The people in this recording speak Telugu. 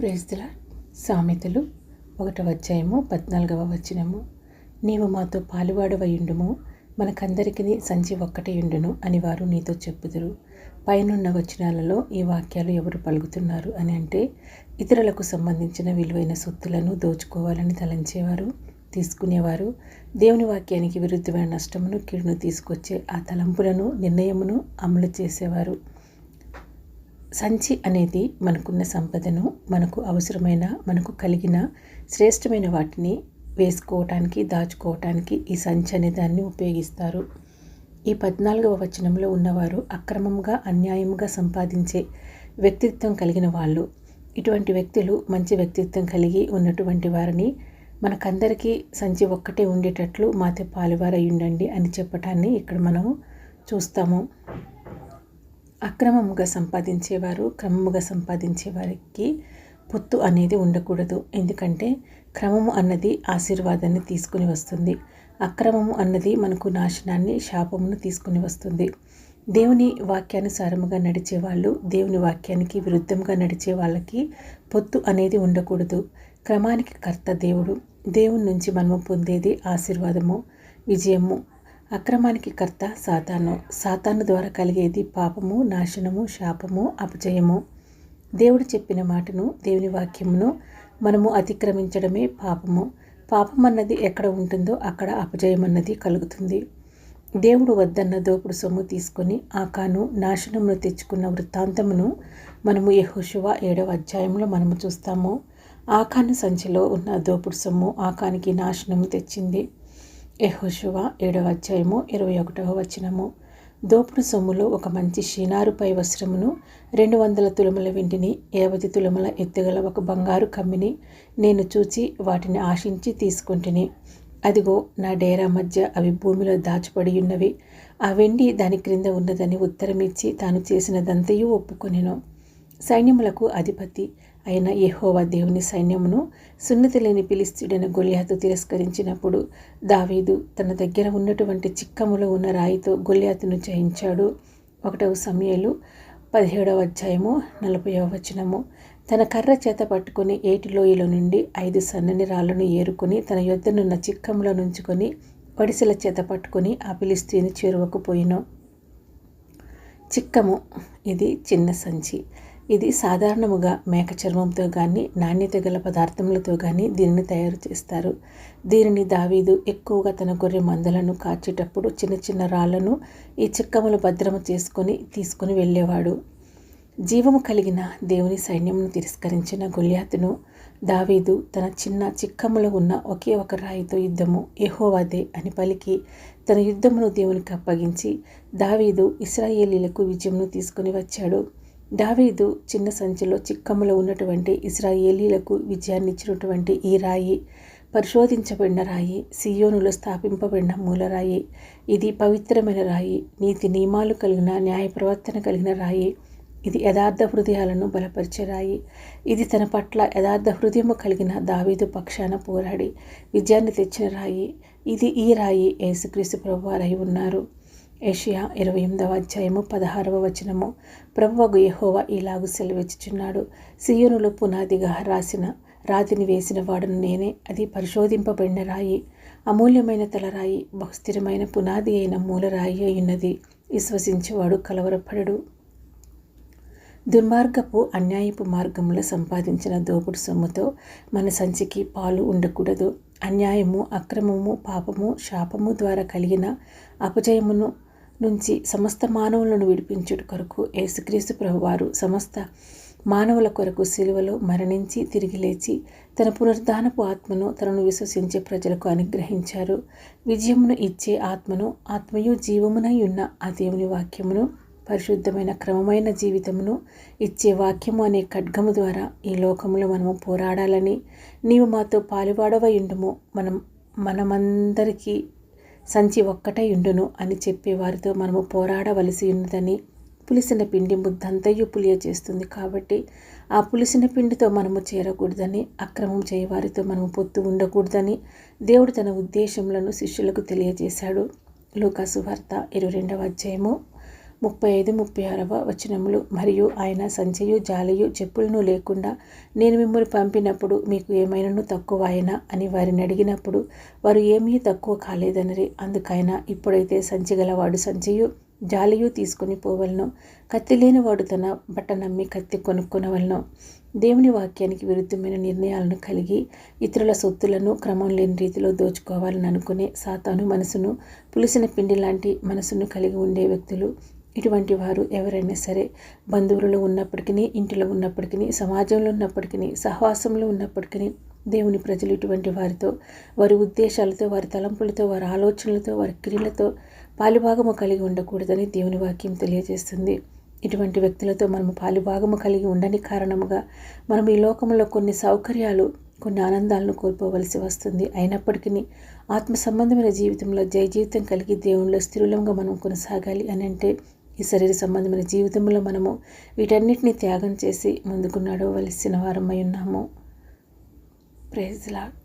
ప్రేస్తుల సామెతలు ఒకటవ అధ్యాయము పద్నాలుగవ వచనము. నీవు మాతో పాలువాడవయుండుము మనకందరికీ సంచి ఒక్కటే ఉండును అని వారు నీతో చెప్పుదురు. పైనున్న వచనాలలో ఈ వాక్యాలు ఎవరు పలుకుతున్నారు అని అంటే ఇతరులకు సంబంధించిన విలువైన సొత్తులను దోచుకోవాలని తలంచేవారు తీసుకునేవారు. దేవుని వాక్యానికి విరుద్ధమైన నష్టమును కీడును తీసుకొచ్చే ఆ తలంపులను నిర్ణయమును అమలు చేసేవారు. సంచి అనేది మనకున్న సంపదను మనకు అవసరమైన మనకు కలిగిన శ్రేష్టమైన వాటిని వేసుకోవటానికి దాచుకోవటానికి ఈ సంచి అనే దాన్ని ఉపయోగిస్తారు. ఈ పద్నాలుగవ వచనంలో ఉన్నవారు అక్రమంగా అన్యాయంగా సంపాదించే వ్యక్తిత్వం కలిగిన వాళ్ళు. ఇటువంటి వ్యక్తులు మంచి వ్యక్తిత్వం కలిగి ఉన్నటువంటి వారిని మనకందరికీ సంచి ఒక్కటే ఉండేటట్లు మాతో పాలువారై ఉండండి అని చెప్పటాన్ని ఇక్కడ మనము చూస్తాము. అక్రమముగా సంపాదించేవారు క్రమముగా సంపాదించేవారికి పొత్తు అనేది ఉండకూడదు. ఎందుకంటే క్రమము అన్నది ఆశీర్వాదాన్ని తీసుకుని వస్తుంది. అక్రమము అన్నది మనకు నాశనాన్ని శాపమును తీసుకుని వస్తుంది. దేవుని వాక్యానుసారముగా నడిచే వాళ్ళు దేవుని వాక్యానికి విరుద్ధంగా నడిచే వాళ్ళకి పొత్తు అనేది ఉండకూడదు. క్రమానికి కర్త దేవుడు. దేవుని నుంచి మనము పొందేది ఆశీర్వాదము విజయము అక్రమానికి కర్త సాతాను. సాతాను ద్వారా కలిగేది పాపము నాశనము శాపము అపజయము. దేవుడు చెప్పిన మాటను దేవుని వాక్యమును మనము అతిక్రమించడమే పాపము. పాపం అన్నది ఎక్కడ ఉంటుందో అక్కడ అపజయం అన్నది కలుగుతుంది. దేవుడు వద్దన్న దోపుడు సొమ్ము తీసుకొని ఆకాను నాశనమును తెచ్చుకున్న వృత్తాంతమును మనము యహోశివ ఏడవ అధ్యాయంలో మనము చూస్తాము. ఆకాను సంచిలో ఉన్న దోపుడు సొమ్ము ఆకానికి నాశనము తెచ్చింది. యహోశువ ఏడవ అధ్యాయము ఇరవై ఒకటవ వచనము. దోపుడు సొమ్ములో ఒక మంచి షీనారుపై వస్త్రమును రెండు వందల తులముల వెండిని ఏవది తులముల ఎత్తుగల ఒక బంగారు కమ్మిని నేను చూచి వాటిని ఆశించి తీసుకుంటుని. అదిగో నా డేరా మధ్య అవి భూమిలో దాచిపడి ఉన్నవి. ఆ వెండి దాని క్రింద ఉన్నదని ఉత్తరమిచ్చి తాను చేసినదంతయూ ఒప్పుకొనెను. సైన్యములకు అధిపతి అయిన యహోవా దేవుని సైన్యమును సున్నతి లేని పిలిస్తుడైన గొల్యాతు తిరస్కరించినప్పుడు దావీదు తన దగ్గర ఉన్నటువంటి చిక్కములో ఉన్న రాయితో గొల్యాతును జయించాడు. ఒకటవ సమయాలు పదిహేడవ అధ్యాయము నలభైవ వచనము. తన కర్ర చేత పట్టుకొని ఏటిలోయలో నుండి ఐదు సన్నని రాళ్ళను ఏరుకొని తన యొద్దనున్న చిక్కములో నుంచుకొని వడిసెల చేత పట్టుకొని ఆ పిలిస్తీని చేరువకు పోయిను. చిక్కము ఇది చిన్న సంచి. ఇది సాధారణముగా మేక చర్మంతో కానీ నాణ్యత గల పదార్థములతో కానీ దీనిని తయారు చేస్తారు. దీనిని దావీదు ఎక్కువగా తన గొర్రె మందలను కాచేటప్పుడు చిన్న చిన్న రాళ్ళను ఈ చిక్కములు భద్రము చేసుకొని తీసుకుని వెళ్ళేవాడు. జీవము కలిగిన దేవుని సైన్యమును తిరస్కరించిన గొల్యాతును దావీదు తన చిన్న చిక్కములో ఉన్న ఒకే ఒక రాయితో యుద్ధము ఎహోవాదే అని పలికి తన యుద్ధమును దేవునికి అప్పగించి దావీదు ఇస్రాయేలీలకు విజయమును తీసుకుని వచ్చాడు. దావీదు చిన్న సంచిలో చిక్కములో ఉన్నటువంటి ఇస్రాయేలీలకు విజయాన్ని ఇచ్చినటువంటి ఈ రాయి పరిశోధించబడిన రాయి సియోనులో స్థాపింపబడిన మూలరాయి ఇది పవిత్రమైన రాయి నీతి నియమాలు కలిగిన న్యాయ ప్రవర్తన కలిగిన రాయి ఇది యథార్థ హృదయాలను బలపరిచే రాయి ఇది తన పట్ల యథార్థ హృదయము కలిగిన దావీదు పక్షాన పోరాడి విజయాన్ని తెచ్చిన రాయి ఇది ఈ రాయి యేసుక్రీస్తు ప్రభువారై ఉన్నారు. ఏషియా ఇరవై ఎనిమిదవ అధ్యాయము పదహారవ వచనము. ప్రభువగు యహోవా ఇలాగు సెలవిచ్చుచున్నాడు. సియోనులో పునాదిగా రాసిన రాతిని వేసిన వాడును నేనే అది పరిశోధింపబడిన రాయి అమూల్యమైన తలరాయి బహుస్థిరమైన పునాది అయిన మూలరాయి అయినది విశ్వసించేవాడు కలవరపడడు. దుర్మార్గపు అన్యాయపు మార్గంలో సంపాదించిన దోపుడు సొమ్ముతో మన సంచికి పాలు ఉండకూడదు. అన్యాయము అక్రమము పాపము శాపము ద్వారా కలిగిన అపజయమును నుంచి సమస్త మానవులను విడిపించుట కొరకు యేసుక్రీస్తు ప్రభువారు సమస్త మానవుల కొరకు సిలువలో మరణించి తిరిగి లేచి తన పునరుద్ధానపు ఆత్మను తనను విశ్వసించే ప్రజలకు అనుగ్రహించారు. విజయమును ఇచ్చే ఆత్మను ఆత్మయు జీవమునై ఉన్న ఆ దేవుని వాక్యమును పరిశుద్ధమైన క్రమమైన జీవితమును ఇచ్చే వాక్యము అనే ఖడ్గము ద్వారా ఈ లోకంలో మనము పోరాడాలని నీవు మాతో పాలువాడవై ఉండుము మనం మనమందరికీ సంచి ఒక్కటై ఉండును అని చెప్పేవారితో మనము పోరాడవలసి ఉన్నదని పులిసిన పిండి ముద్దంతయు పులియ చేస్తుంది కాబట్టి ఆ పులిసిన పిండితో మనము చేరకూడదని అక్రమం చేయవారితో మనము పొత్తు ఉండకూడదని దేవుడు తన ఉద్దేశములను శిష్యులకు తెలియజేశాడు. లూకాసు వార్త ఇరవై రెండవ అధ్యాయము. ముప్పై ఐదు ముప్పై ఆరవ వచనములు. మరియు ఆయన సంచయు జాలయు చెప్పులను లేకుండా నేను మిమ్మల్ని పంపినప్పుడు మీకు ఏమైనాను తక్కువ అయినా అని వారిని అడిగినప్పుడు వారు ఏమీ తక్కువ కాలేదనరి. అందుకైనా ఇప్పుడైతే సంచిగలవాడు సంచయు జాలియు తీసుకుని పోవలను. కత్తి లేనివాడు తన బట్ట నమ్మి కత్తి కొనుక్కొనవలను. దేవుని వాక్యానికి విరుద్ధమైన నిర్ణయాలను కలిగి ఇతరుల సొత్తులను క్రమం లేని రీతిలో దోచుకోవాలని అనుకునే సాతాను మనసును పులిసిన పిండి లాంటి మనసును కలిగి ఉండే వ్యక్తులు ఇటువంటి వారు ఎవరైనా సరే బంధువులలో ఉన్నప్పటికీ ఇంటిలో ఉన్నప్పటికీ సమాజంలో ఉన్నప్పటికీ సహవాసంలో ఉన్నప్పటికీ దేవుని ప్రజలు ఇటువంటి వారితో వారి ఉద్దేశాలతో వారి తలంపులతో వారి ఆలోచనలతో వారి క్రియలతో పాలిభాగము కలిగి ఉండకూడదని దేవుని వాక్యం తెలియజేస్తుంది. ఇటువంటి వ్యక్తులతో మనము పాలుభాగము కలిగి ఉండని కారణముగా మనం ఈ లోకంలో కొన్ని సౌకర్యాలు కొన్ని ఆనందాలను కోల్పోవలసి వస్తుంది. అయినప్పటికీ ఆత్మ సంబంధమైన జీవితంలో జయ జీవితం కలిగి దేవునిలో స్థిరులంగా మనం కొనసాగాలి అని అంటే ఈ శరీర సంబంధమైన జీవితంలో మనము వీటన్నిటిని త్యాగం చేసి ముందుకు నడవలసిన వారమై ఉన్నాము. ప్రైజ్లాడ్